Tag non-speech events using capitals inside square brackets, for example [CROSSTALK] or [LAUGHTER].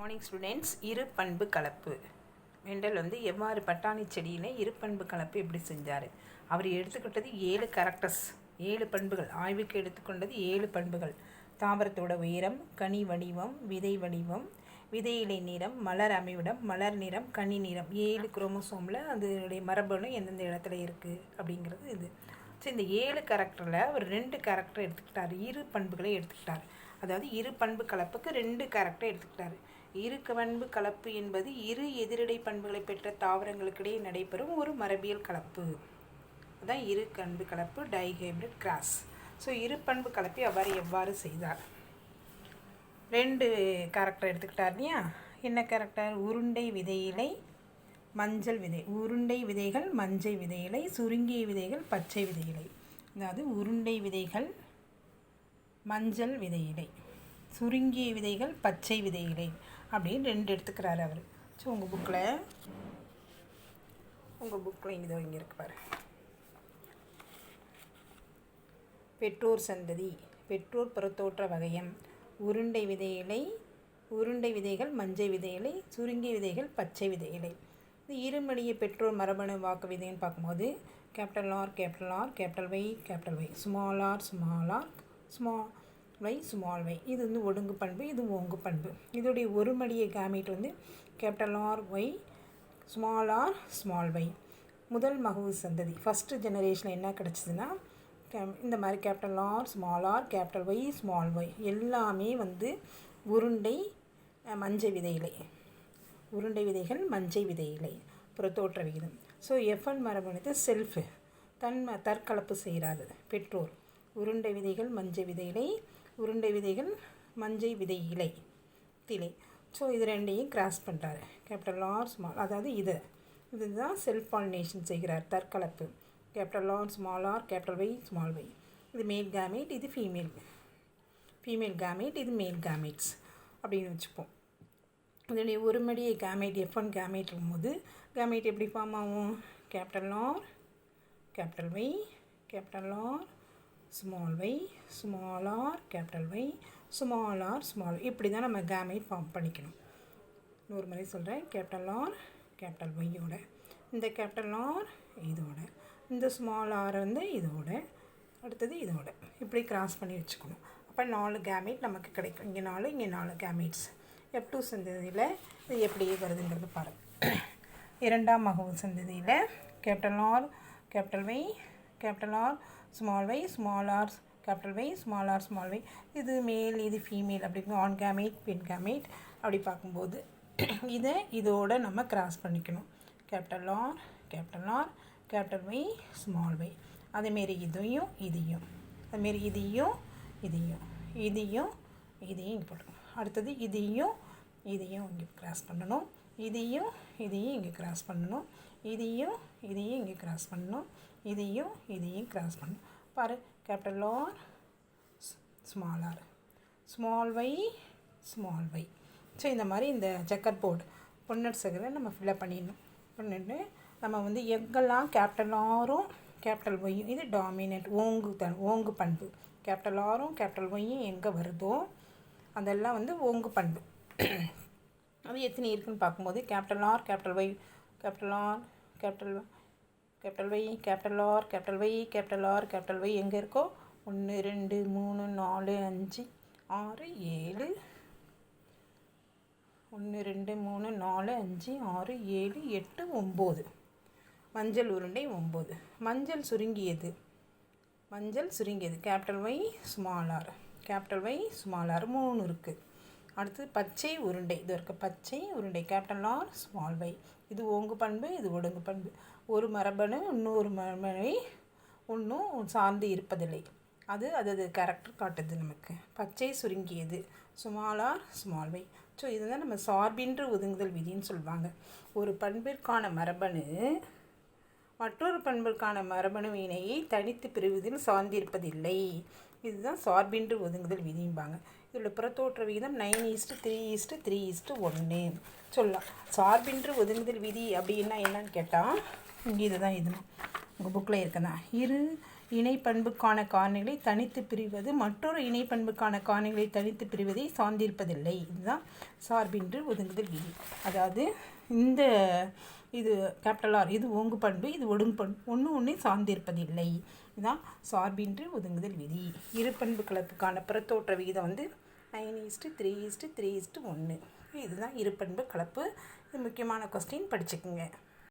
Morning students இரு பண்பு கலப்பு. மெண்டல் வந்து எவ்வாறு பட்டாணி செடியில் இரு பண்பு கலப்பு எப்படி செஞ்சார்? அவர் எடுத்துக்கிட்டது ஏழு கேரக்டர்ஸ் ஏழு பண்புகள். ஆய்வுக்கு எடுத்துக்கொண்டது ஏழு பண்புகள். தாவரத்தோட உயரம் கனி வடிவம் விதை வடிவம் விதை இலை நிறம் மலர் அமைவிடம் மலர் நிறம் கனி நிறம். ஏழு குரோமோசோமில் அதனுடைய மரபணு எந்தெந்த இடத்துல இருக்குது அப்படிங்கிறது இது. ஸோ இந்த ஏழு கேரக்டரில் அவர் ரெண்டு கேரக்டர் எடுத்துக்கிட்டார். இரு பண்புகளை எடுத்துக்கிட்டார். அதாவது இரு பண்பு கலப்புக்கு ரெண்டு கேரக்டர் எடுத்துக்கிட்டார். இரு பண்பு கலப்பு என்பது இரு எதிரிடை பண்புகளை பெற்ற தாவரங்களுக்கிடையே நடைபெறும் ஒரு மரபியல் கலப்பு. அதான் இரு பண்பு கலப்பு டைஹைப்ரிட் கிராஸ் ஸோ இரு பண்பு கலப்பை அவ்வாறு எவ்வாறு செய்தார்? ரெண்டு கேரக்டர் எடுத்துக்கிட்டார் இல்லையா? என்ன கேரக்டர் உருண்டை விதையிலை மஞ்சள் விதை. உருண்டை விதைகள் மஞ்சள் விதை இலை சுருங்கிய விதைகள் பச்சை விதை இலை அதாவது உருண்டை விதைகள் மஞ்சள் விதை இலை சுருங்கிய விதைகள் பச்சை விதை இலை அப்படின்னு ரெண்டு எடுத்துக்கிறாரு அவர். ஸோ உங்கள் புக்கில் உங்கள் புக்கில் இதோ இங்கே இருக்கு பாரு. பெற்றோர் சந்ததி பெற்றோர் புறத்தோற்ற வகையம் உருண்டை விதை இலை உருண்டை விதைகள் மஞ்சள் விதை இலை சுருங்கிய விதைகள் பச்சை விதை இலை இந்த இருமடிய பெற்றோர் மரபணு வாக்கு விதைன்னு பார்க்கும்போது capital R capital R capital Y capital Y small R small R small Y small Y இது வந்து ஒடுங்கு பண்பு இது ஓங்கு பண்பு. இதோடைய ஒரு மடிய கேமேட் வந்து capital R Y small R small Y முதல் மகவு சந்ததி. ஃபஸ்ட்டு ஜெனரேஷனில் என்ன கிடச்சிதுன்னா இந்த மாதிரி capital R small R capital Y small Y எல்லாமே வந்து உருண்டை மஞ்சள் விதை இலை உருண்டை விதைகள் மஞ்சள் விதை இலை புறத்தோற்ற விகிதம். ஸோ எஃப்என் மரபணுது செல்ஃபு தன் தற்கலப்பு செய்கிறாரு பெற்றோர். உருண்டை விதைகள் மஞ்சள் விதை இலை உருண்டை விதைகள் மஞ்சள் விதை இலை திலை. ஸோ இது ரெண்டையும் கிராஸ் பண்ணுறாரு கேபிட்டல் ஆர் ஸ்மால் அதாவது இது. இதுதான் செல்ஃப் பாலினேஷன் செய்கிறார் தற்கலப்பு. Capital R small R capital Y small Y இது மேல் கேமேட் இது ஃபீமேல் ஃபீமேல் கேமேட் இது மேல் கேமேட்ஸ் அப்படின்னு வச்சுப்போம். இதனுடைய ஒரு மடியை கேமேட் எஃப் ஒன் கேமேட் இருக்கும்போது கேமேட் எப்படி ஃபார்ம் ஆகும்? Capital R capital Y capital R small Y small R capital Y small R small இப்படி தான் நம்ம கேமை ஃபார்ம் பண்ணிக்கணும். நூறு முறை சொல்கிறேன் கேபிட்டல் ஆர் கேபிட்டல் ஒய்யோட இந்த கேபிட்டல் ஆர் இதோட இந்த ஸ்மால் ஆர் வந்து இதோட அடுத்தது இதோட இப்படி கிராஸ் பண்ணி வச்சுக்கணும். அப்போ நாலு கேமேட் நமக்கு கிடைக்கும். இங்கே நாலு இங்கே நாலு கேமேட்ஸ் எஃப் டூ சந்ததியில் இது எப்படி வருதுங்கிறது பாருங்கள் இரண்டாம் மகவு சந்ததியில் capital R capital Y capital R small Y small R capital Y small R small Y இது மேல் இது ஃபீமேல் அப்படி ஆன் கேமேட் பென் கேமேட் அப்படி பார்க்கும்போது [CLEARS THROAT] இதை இதோடு நம்ம கிராஸ் பண்ணிக்கணும். Capital R capital R capital Y small Y அதேமாரி இதையும் இதையும். அதுமாரி இதையும் இதையும். இதையும் இதையும் இங்கே போட்டுக்கணும். அடுத்தது இதையும் இதையும் இங்கே கிராஸ் பண்ணணும். இதையும் இதையும் இங்கே கிராஸ் பண்ணணும். இதையும் இதையும் இங்கே கிராஸ் பண்ணணும். இதையும் இதையும் கிராஸ் பண்ணணும். பாரு capital R small R small Y small Y so இந்த மாதிரி இந்த செக்கர் போர்டு பொன்னட் சகரை நம்ம ஃபில்லப் பண்ணிடணும். பண்ணிட்டு நம்ம வந்து எங்கெல்லாம் கேபிட்டல் ஆரும் கேபிட்டல் ஒய்யும் இது டாமினேட் ஓங்கு த ஓங்கு பண்பு. கேபிட்டல் ஆரும் கேபிட்டல் ஒய்யும் எங்கே வருதோ அதெல்லாம் வந்து ஓங்கு பண்பு. அது எத்தனை இருக்குன்னு பார்க்கும்போது capital R capital Y capital R capital capital Y capital R capital Y capital R capital Y எங்கே இருக்கோ? ஒன்று ரெண்டு மூணு நாலு அஞ்சு ஆறு ஏழு ஒன்று ரெண்டு மூணு நாலு அஞ்சு ஆறு ஏழு எட்டு ஒம்பது. மஞ்சள் உருண்டை ஒம்பது. மஞ்சள் சுருங்கியது. மஞ்சள் சுருங்கியது. Capital Y small R capital Y small R மூணு இருக்குது அடுத்து பச்சை உருண்டை. இது இருக்க பச்சை உருண்டை. கேப்டன் ஆர் ஸ்மால் வை இது ஓங்கு பண்பு இது ஒடுங்கு பண்பு. ஒரு மரபணு இன்னொரு மரபணை ஒன்றும் சார்ந்து இருப்பதில்லை. அது அது கேரக்டர் காட்டுது நமக்கு. பச்சை சுருங்கியது. சுமாலார் ஸ்மால்வை. ஸ்மால் வை ஸோ இதுதான் நம்ம சார்பின்று ஒதுங்குதல் விதின்னு சொல்லுவாங்க ஒரு பண்பிற்கான மரபணு மற்றொரு பண்பிற்கான மரபணு வினையை தனித்து பிரிவதில் சார்ந்திருப்பதில்லை. இதுதான் சார்பின்று ஒதுங்குதல் விதிம்பாங்க. இதில் புறத்தோற்ற விகிதம் nine is to three is to three is to ஒன்று சொல்லலாம். சார்பின்று ஒதுங்குதல் விதி அப்படின்னா என்னன்னு கேட்டால் இங்கே இதுதான் இது. உங்கள் புக்கில் இருக்குதான் இரு இணைப்பண்புக்கான காரணிகளை தனித்து பிரிவது மற்றொரு இணைப்பண்புக்கான காரணிகளை தனித்து பிரிவதை சார்ந்திருப்பதில்லை. இதுதான் சார்பின்றி ஒதுங்குதல் விதி. அதாவது இந்த இது கேபிட்டல் ஆர் இது ஓங்கு பண்பு இது ஒடுங்கு பண்பு ஒன்று ஒன்றே சார்ந்திருப்பதில்லை. இதுதான் சார்பின்றி ஒதுங்குதல் விதி. இரு பண்பு கலப்புக்கான புறத்தோற்ற விகிதம் வந்து nine is to three is to three is to ஒன்று. இதுதான் இருபண்பு கலப்பு. இது முக்கியமான கொஸ்டின் படிச்சுக்குங்க.